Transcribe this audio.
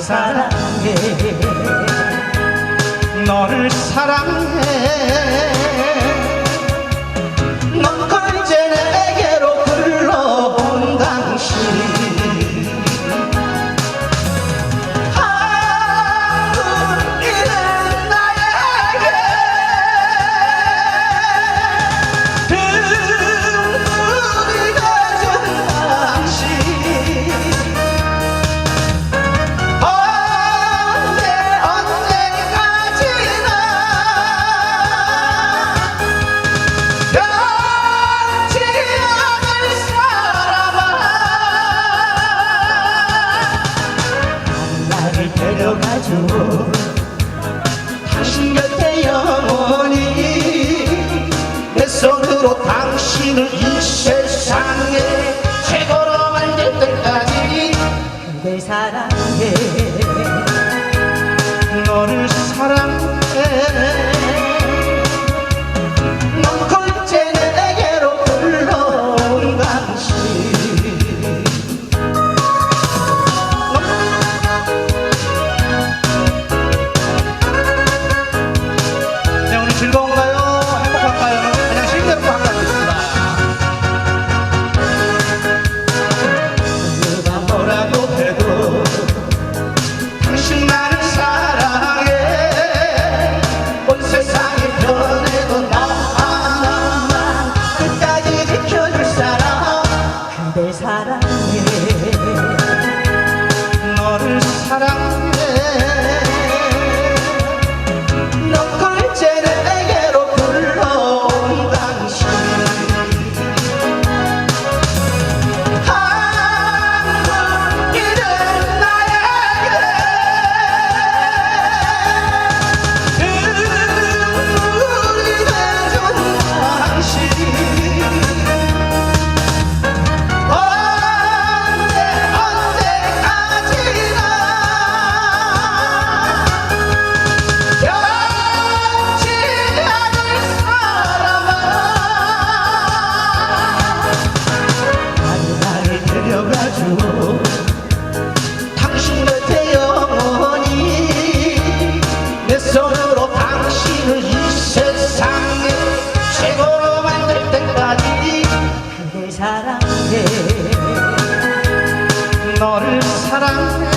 사랑해. 너를 사랑해. 찾아줘 당신 곁에 영원히 내 손으로 당신을 이 세상에 최고로 만들 때까지 내 사랑해 너를 사랑해. 세상 사랑해. 너를 사랑해.